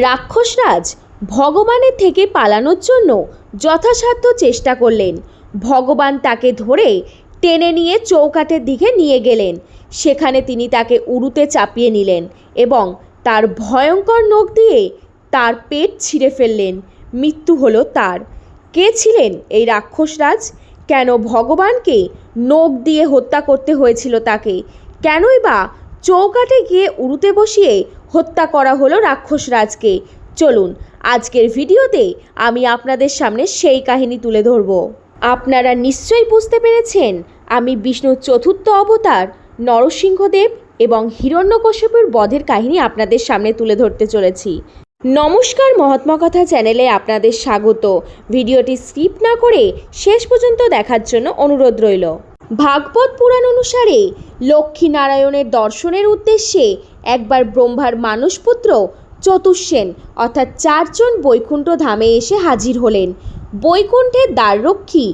রাক্ষসরাজ ভগবানের থেকে পালানোর জন্য যথাসাধ্য চেষ্টা করলেন। ভগবান তাকে ধরে টেনে নিয়ে চৌকাঠের দিকে নিয়ে গেলেন। সেখানে তিনি তাকে উড়ুতে চাপিয়ে নিলেন এবং তার ভয়ঙ্কর নখ দিয়ে তার পেট ছিঁড়ে ফেললেন। মৃত্যু হলো তার। কে ছিলেন এই রাক্ষসরাজ? কেন ভগবানকে নখ দিয়ে হত্যা করতে হয়েছিল তাকে? কেনই বা চৌকাঠে গিয়ে উড়ুতে বসিয়ে হত্যা করা হলো রাক্ষসরাজকে চলুন, আজকের ভিডিওতে আমি আপনাদের সামনে সেই কাহিনী তুলে ধরব। আপনারা নিশ্চয়ই বুঝতে পেরেছেন, আমি বিষ্ণুর চতুর্থ অবতার, নরসিংহদেব এবং হিরণ্যকশ্যপুর বধের কাহিনী আপনাদের সামনে তুলে ধরতে চলেছি। নমস্কার মহাত্মা কথা চ্যানেলে আপনাদের স্বাগত। ভিডিওটি স্কিপ না করে শেষ পর্যন্ত দেখার জন্য অনুরোধ রইল। ভাগবত পুরাণ অনুসারে লক্ষ্মীনারায়ণের দর্শনের উদ্দেশ্যে একবার ব্রহ্মার মানসপুত্র চতুর্সেন অর্থাৎ চারজন বৈকুণ্ঠ ধামে এসে হাজির হলেন। বৈকুণ্ঠের দ্বাররক্ষী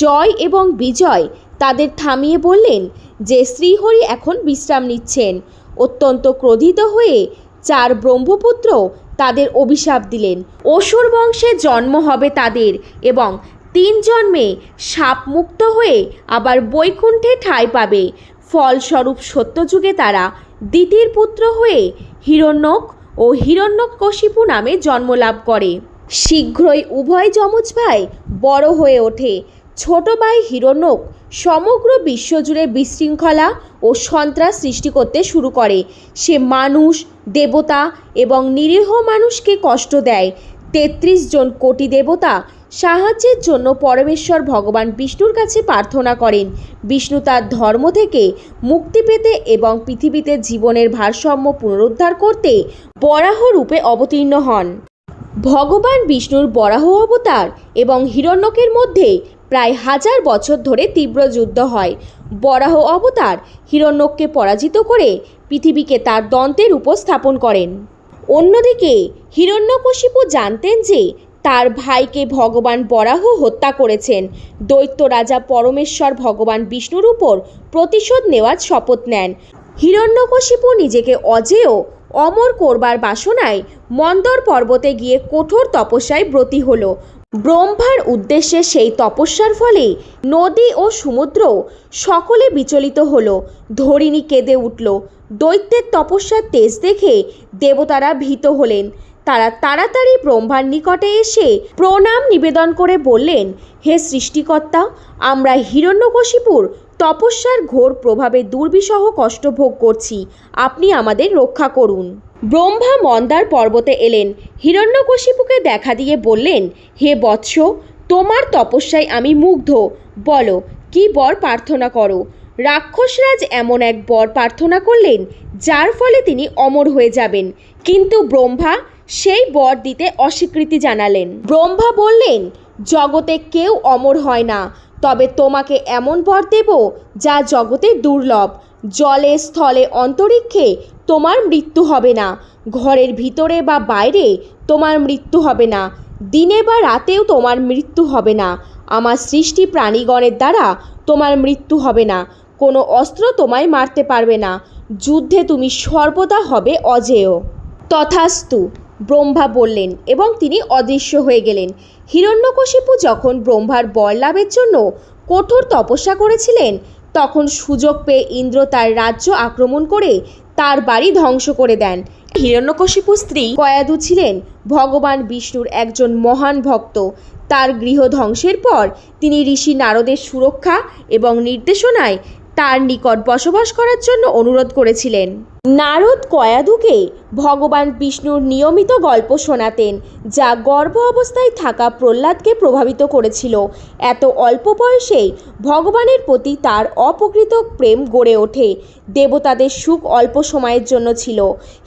জয় এবং বিজয় তাদের থামিয়ে বললেন যে, শ্রীহরি এখন বিশ্রাম নিচ্ছেন। অত্যন্ত ক্রোধিত হয়ে চার ব্রহ্মপুত্র তাদের অভিশাপ দিলেন। অসুর বংশে জন্ম হবে তাদের এবং তিন জন্মে সাপ মুক্ত হয়ে আবার বৈকুণ্ঠে ঠাঁই পাবে। ফলস্বরূপ সত্যযুগে তারা দ্বিতীয় পুত্র হয়ে হিরণ্যক ও হিরণ্যকশিপু নামে জন্মলাভ করে। শীঘ্রই উভয় যমজ ভাই বড় হয়ে ওঠে। ছোট ভাই হিরণ্যক সমগ্র বিশ্বজুড়ে বিশৃঙ্খলা ও সন্ত্রাস সৃষ্টি করতে শুরু করে। সে মানুষ, দেবতা এবং নিরীহ মানুষকে কষ্ট দেয়। তেত্রিশ জন কোটি দেবতা সাহায্যের জন্য পরমেশ্বর ভগবান বিষ্ণুর কাছে প্রার্থনা করেন। বিষ্ণু তার ধর্ম থেকে মুক্তি পেতে এবং পৃথিবীতে জীবনের ভারসাম্য পুনরুদ্ধার করতে বরাহ রূপে অবতীর্ণ হন। ভগবান বিষ্ণুর বরাহ অবতার এবং হিরণ্যকের মধ্যে প্রায় হাজার বছর ধরে তীব্র যুদ্ধ হয়। বরাহ অবতার হিরণ্যককে পরাজিত করে পৃথিবীকে তার দন্তের উপর স্থাপন করেন। অন্যদিকে হিরণ্যকশিপু জানতেন যে তার ভাইকে ভগবান বরাহ হত্যা করেছেন। দৈত্য রাজা পরমেশ্বর ভগবান বিষ্ণুর উপর প্রতিশোধ নেওয়ার শপথ নেন। হিরণ্যকশিপু নিজেকে অজেয়, অমর করবার বাসনায় মন্দর পর্বতে গিয়ে কঠোর তপস্যায় ব্রতী হল। ব্রহ্মার উদ্দেশ্যে সেই তপস্যার ফলে নদী ও সমুদ্র সকলে বিচলিত হল। ধরিণী কেঁদে উঠল। দৈত্যের তপস্যার তেজ দেখে দেবতারা ভীত হলেন। তারা তাড়াতাড়ি ব্রহ্মার নিকটে এসে প্রণাম নিবেদন করে বললেন, হে সৃষ্টিকর্তা, আমরা হিরণ্যকশিপুর তপস্যার ঘোর প্রভাবে দুর্বিষহ কষ্ট ভোগ করছি। আপনি আমাদের রক্ষা করুন। ব্রহ্মা মন্দার পর্বতে এলেন। হিরণ্যকশিপুকে দেখা দিয়ে বললেন, হে বৎস, তোমার তপস্যায় আমি মুগ্ধ। বলো, কি বর প্রার্থনা করো? রাক্ষসরাজ এমন এক বর প্রার্থনা করলেন, যার ফলে তিনি অমর হয়ে যাবেন। কিন্তু ব্রহ্মা সেই বর দিতে অস্বীকৃতি জানালেন। ব্রহ্মা বললেন, জগতে কেউ অমর হয় না। তবে তোমাকে এমন বর দেব যা জগতে দুর্লভ। জলে, স্থলে, অন্তরিক্ষে তোমার মৃত্যু হবে না। ঘরের ভিতরে বা বাইরে তোমার মৃত্যু হবে না। দিনে বা রাতেও তোমার মৃত্যু হবে না। আমার সৃষ্টি প্রাণীগণের দ্বারা তোমার মৃত্যু হবে না। কোনো অস্ত্র তোমায় মারতে পারবে না। যুদ্ধে তুমি সর্বদা হবে অজেয়। তথাস্তু ব্রহ্মা বললেন এবং তিনি অদৃশ্য হয়ে গেলেন। হিরণ্যকশিপু যখন ব্রহ্মার বর লাভের জন্য কঠোর তপস্যা করেছিলেন, তখন সুযোগ পেয়ে ইন্দ্র তার রাজ্য আক্রমণ করে তার বাড়ি ধ্বংস করে দেন। হিরণ্যকশিপু স্ত্রী কয়াদু ছিলেন, ভগবান বিষ্ণুর একজন মহান ভক্ত। তার গৃহ ধ্বংসের পর তিনি ঋষি নারদের সুরক্ষা এবং নির্দেশনায় তার নিকট বসবাস করার জন্য অনুরোধ করেছিলেন। নারদ কয়াদুকে ভগবান বিষ্ণুর নিয়মিত গল্প শোনাতেন, যা গর্ভ অবস্থায় থাকা প্রহ্লাদকে প্রভাবিত করেছিল। এত অল্প বয়সেই ভগবানের প্রতি তার অপ্রকৃত প্রেম গড়ে ওঠে। দেবতাদের সুখ অল্প সময়ের জন্য ছিল।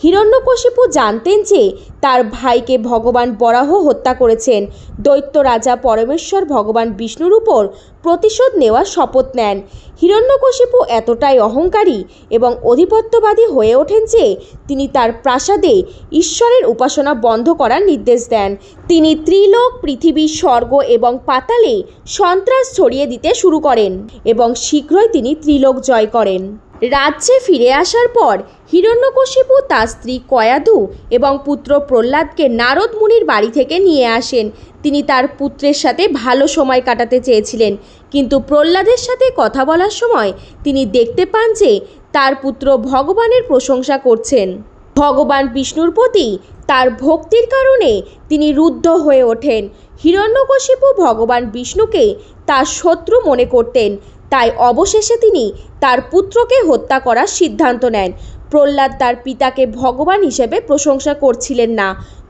হিরণ্যকশিপু জানতেন যে তার ভাইকে ভগবান বরাহ হত্যা করেছেন। দৈত্য রাজা পরমেশ্বর ভগবান বিষ্ণুর উপর প্রতিশোধ নেওয়ার শপথ নেন। হিরণ্যকশিপু এতটাই অহংকারী এবং অধিপত্যবাদী হয়ে ওঠেন যে তিনি তার প্রাসাদে ঈশ্বরের উপাসনা বন্ধ করার নির্দেশ দেন। তিনি ত্রিলোক, পৃথিবী, স্বর্গ এবং পাতালে সন্ত্রাস ছড়িয়ে দিতে শুরু করেন এবং শীঘ্রই তিনি ত্রিলোক জয় করেন। রাজ্যে ফিরে আসার পর হিরণ্যকশিপু তার স্ত্রী কয়াধু এবং পুত্র প্রহ্লাদকে নারদ মুনির বাড়ি থেকে নিয়ে আসেন। তিনি তার পুত্রের সাথে ভালো সময় কাটাতে চেয়েছিলেন। কিন্তু প্রহ্লাদের সাথে কথা বলার সময় তিনি দেখতে পান যে তার পুত্র ভগবানের প্রশংসা করছেন। ভগবান বিষ্ণুর প্রতি তার ভক্তির কারণে তিনি রুদ্ধ হয়ে ওঠেন। হিরণ্যকশিপু ভগবান বিষ্ণুকে তার শত্রু মনে করতেন। তাই অবশেষে তিনি তার পুত্রকে হত্যা করার সিদ্ধান্ত নেন। প্রহ্লাদ তার পিতাকে ভগবান হিসেবে প্রশংসা করছিলেন না।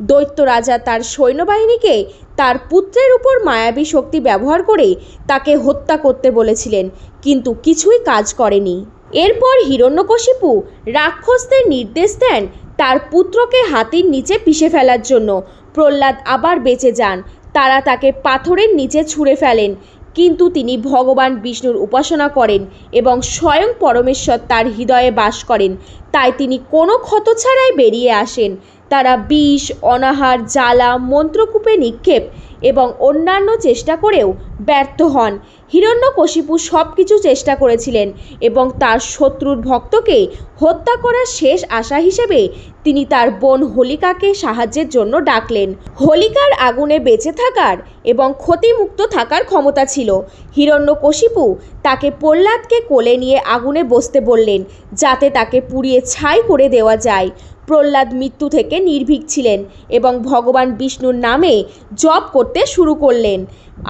দৈত্য রাজা তার সৈন্যবাহিনীকে তার পুত্রের উপর মায়াবী শক্তি ব্যবহার করে তাকে হত্যা করতে বলেছিলেন, কিন্তু কিছুই কাজ করেনি। এরপর হিরণ্যকশিপু রাক্ষসদের নির্দেশ দেন তার পুত্রকে হাতির নিচে পিষে ফেলার জন্য। প্রহ্লাদ আবার বেঁচে যান। তারা তাকে পাথরের নিচে ছুঁড়ে ফেলেন। কিন্তু তিনি ভগবান বিষ্ণুর উপাসনা করেন এবং স্বয়ং পরমেশ্বর তার হৃদয়ে বাস করেন, তাই তিনি কোনো ক্ষত ছাড়াই বেরিয়ে আসেন। তারা বিষ, অনাহার, জ্বালা, মন্ত্রকূপে নিক্ষেপ এবং অন্যান্য চেষ্টা করেও ব্যর্থ হন। হিরণ্যকশিপু সব কিছু চেষ্টা করেছিলেন এবং তার শত্রুর ভক্তকে হত্যা করার শেষ আশা হিসেবে তিনি তার বোন হোলিকাকে সাহায্যের জন্য ডাকলেন। হোলিকার আগুনে বেঁচে থাকার এবং ক্ষতিমুক্ত থাকার ক্ষমতা ছিল। হিরণ্যকশিপু তাকে প্রহ্লাদকে কোলে নিয়ে আগুনে বসতে বললেন যাতে তাকে পুড়িয়ে ছাই করে দেওয়া যায়। প্রহ্লাদ মৃত্যু থেকে নির্ভীক ছিলেন এবং ভগবান বিষ্ণুর নামে জপ করতে শুরু করলেন।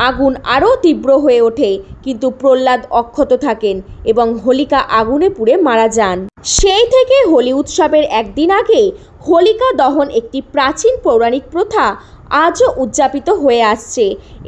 আগুন আরও তীব্র হয়ে ওঠে, কিন্তু প্রহ্লাদ অক্ষত থাকেন এবং হোলিকা আগুনে পুড়ে মারা যান। সেই থেকে হোলি উৎসবের একদিন আগে হোলিকা দহন একটি প্রাচীন পৌরাণিক প্রথা আজও উদযাপিত হয়ে আসছে।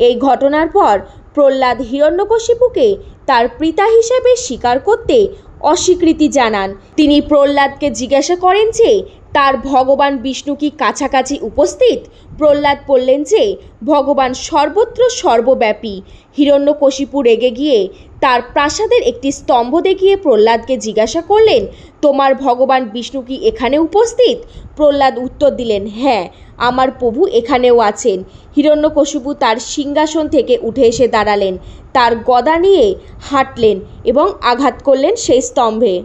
এই ঘটনার পর প্রহ্লাদ হিরণ্যকশিপুকে তার পিতা হিসেবে স্বীকার করতে অস্বীকৃতি জানান। তিনি প্রহ্লাদকে জিজ্ঞাসা করেন যে, তার ভগবান বিষ্ণু কি কাছাকাছি উপস্থিত? প্রহ্লাদ বললেন যে, ভগবান সর্বত্র সর্বব্যাপী। হিরণ্যকশিপু রেগে গিয়ে তার প্রাসাদের একটি স্তম্ভ দেখিয়ে প্রহ্লাদকে জিজ্ঞাসা করলেন, তোমার ভগবান বিষ্ণু কি এখানে উপস্থিত? প্রহ্লাদ উত্তর দিলেন হ্যাঁ। আমার প্রভু এখানেও আছেন। হিরণ্যকশিপু তার সিংহাসন থেকে উঠে এসে দাঁড়ালেন। তার গদা নিয়ে হাঁটলেন এবং আঘাত করলেন সেই স্তম্ভে।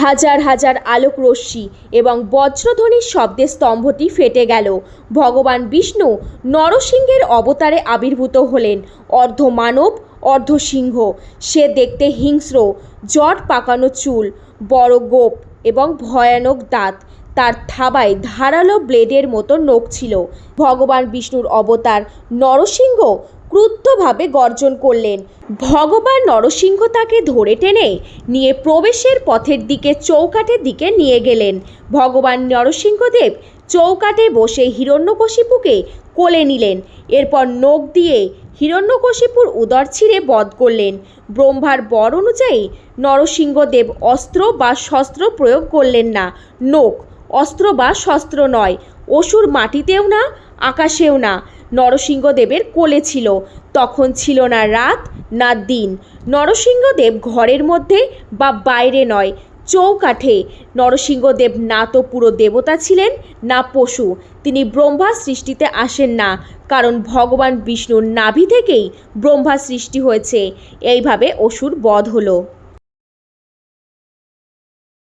হাজার হাজার আলোক রশ্মি এবং বজ্রধ্বনির শব্দে স্তম্ভটি ফেটে গেল। ভগবান বিষ্ণু নরসিংহের অবতারে আবির্ভূত হলেন। অর্ধ মানব, অর্ধ সিংহ। সে দেখতে হিংস্র, জট পাকানো চুল, বড় গোপ এবং ভয়ানক দাঁত। তার থাবায় ধারালো ব্লেডের মতো নখ ছিল। ভগবান বিষ্ণুর অবতার নরসিংহ ক্রুদ্ধভাবে গর্জন করলেন। ভগবান নরসিংহ তাকে ধরে টেনে নিয়ে প্রবেশের পথের দিকে চৌকাঠের দিকে নিয়ে গেলেন। ভগবান নরসিংহদেব চৌকাঠে বসে হিরণ্যকশিপুকে কোলে নিলেন। এরপর নখ দিয়ে হিরণ্যকশিপুর উদর ছিঁড়ে বধ করলেন। ব্রহ্মার বর অনুযায়ী নরসিংহদেব অস্ত্র বা শস্ত্র প্রয়োগ করলেন না। নোক অস্ত্র বা শস্ত্র নয়। অসুর মাটিতেও না, আকাশেও না। নরসিংহদেবের কোলে ছিল। তখন ছিল না রাত, না দিন। নরসিংহদেব ঘরের মধ্যে বা বাইরে নয়, চৌকাঠে। নরসিংহদেব না তো পুরো দেবতা ছিলেন, না পশু। তিনি ব্রহ্মা সৃষ্টিতে আসেন না, কারণ ভগবান বিষ্ণুর নাভি থেকেই ব্রহ্মা সৃষ্টি হয়েছে। এইভাবে অসুর বধ হলো।